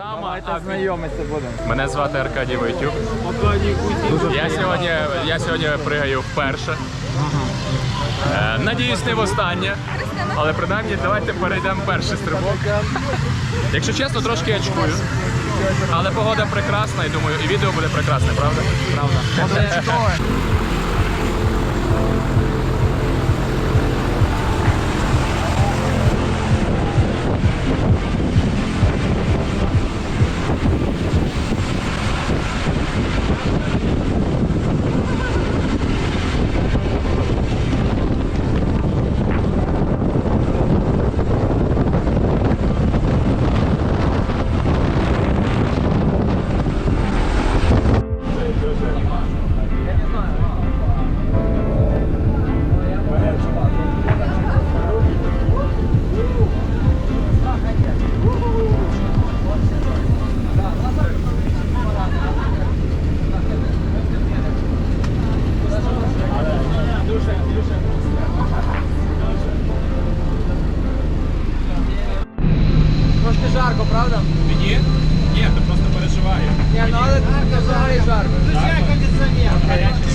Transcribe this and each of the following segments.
Сама Давайте знайомитися будемо. Мене звати Аркадій Войтюк. Я сьогодні, я сьогодні пригаю вперше. Е, надіюсь, не востаннє. Але принаймні давайте перейдемо перший стрибок. Якщо чесно, трошки очкую. Але погода прекрасна і думаю, і відео буде прекрасне, правда? Правда. Ні, ну але тут взагалі жарко. Включай кондиціонер.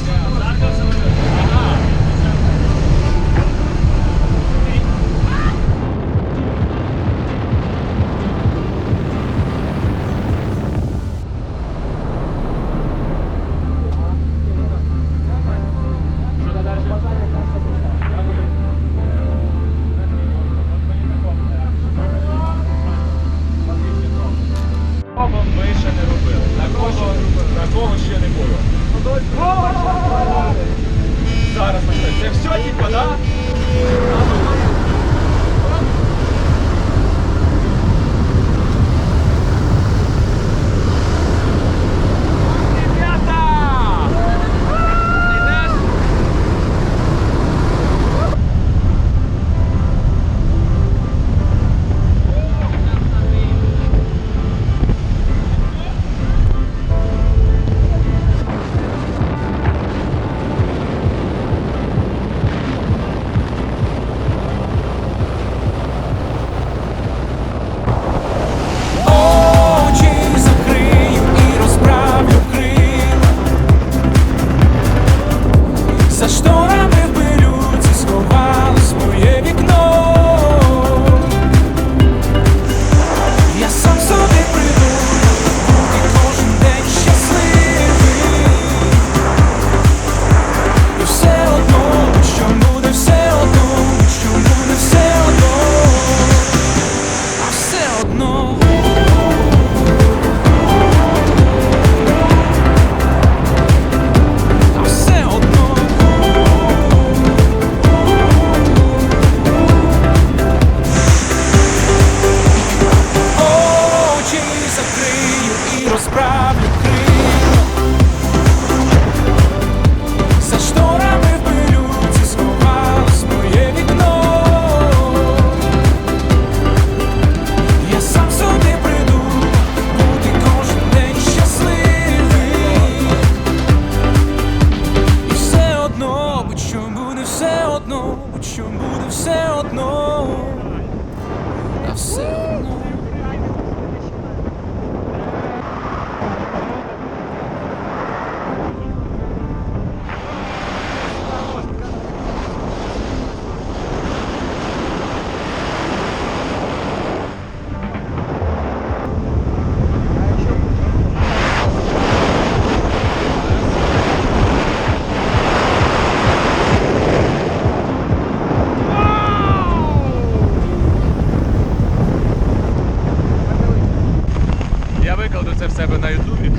Я викладу це в себе на ютубі.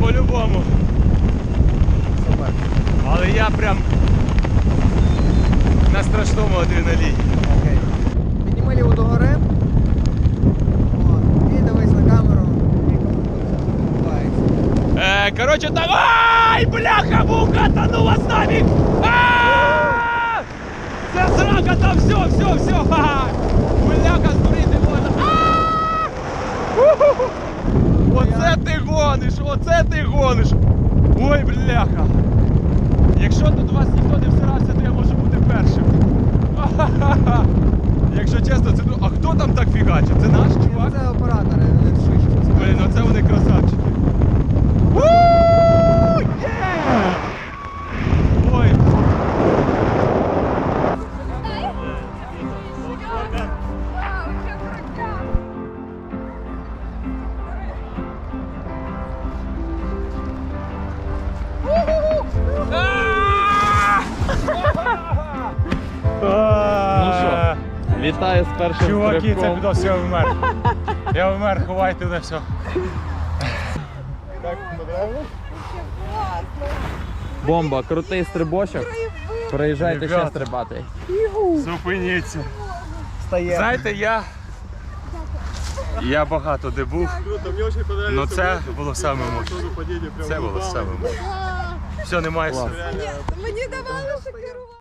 По-любому. Але я прям на страшному адреналіні. Окей. Підніми ліву догори. І дивись на камеру. Е, коротше, давай! Бляха, муха, та ну вас нафіг! Це срака, там все, все, все! Ха! Бляха, Оце ти гониш, оце ти гониш! Ой, бляха! Якщо тут вас ніхто не всирався, то я можу бути першим. Якщо чесно, це ну, А хто там так фігачить? Це наш чувак? Це оператори, вони швидше. Блін, оце вони красавчики. Вітаю з першим Чуваки, це відос, я вмер. Я вмер, ховайте де все. Бомба, крутий стрибочок. Приїжджайте ще стрибати. Зупиніться. Стає. Знаєте, я. Я багато де був. але це було саме мощне. Це було саме мощне. Все, немає. Мені давали шокерувати.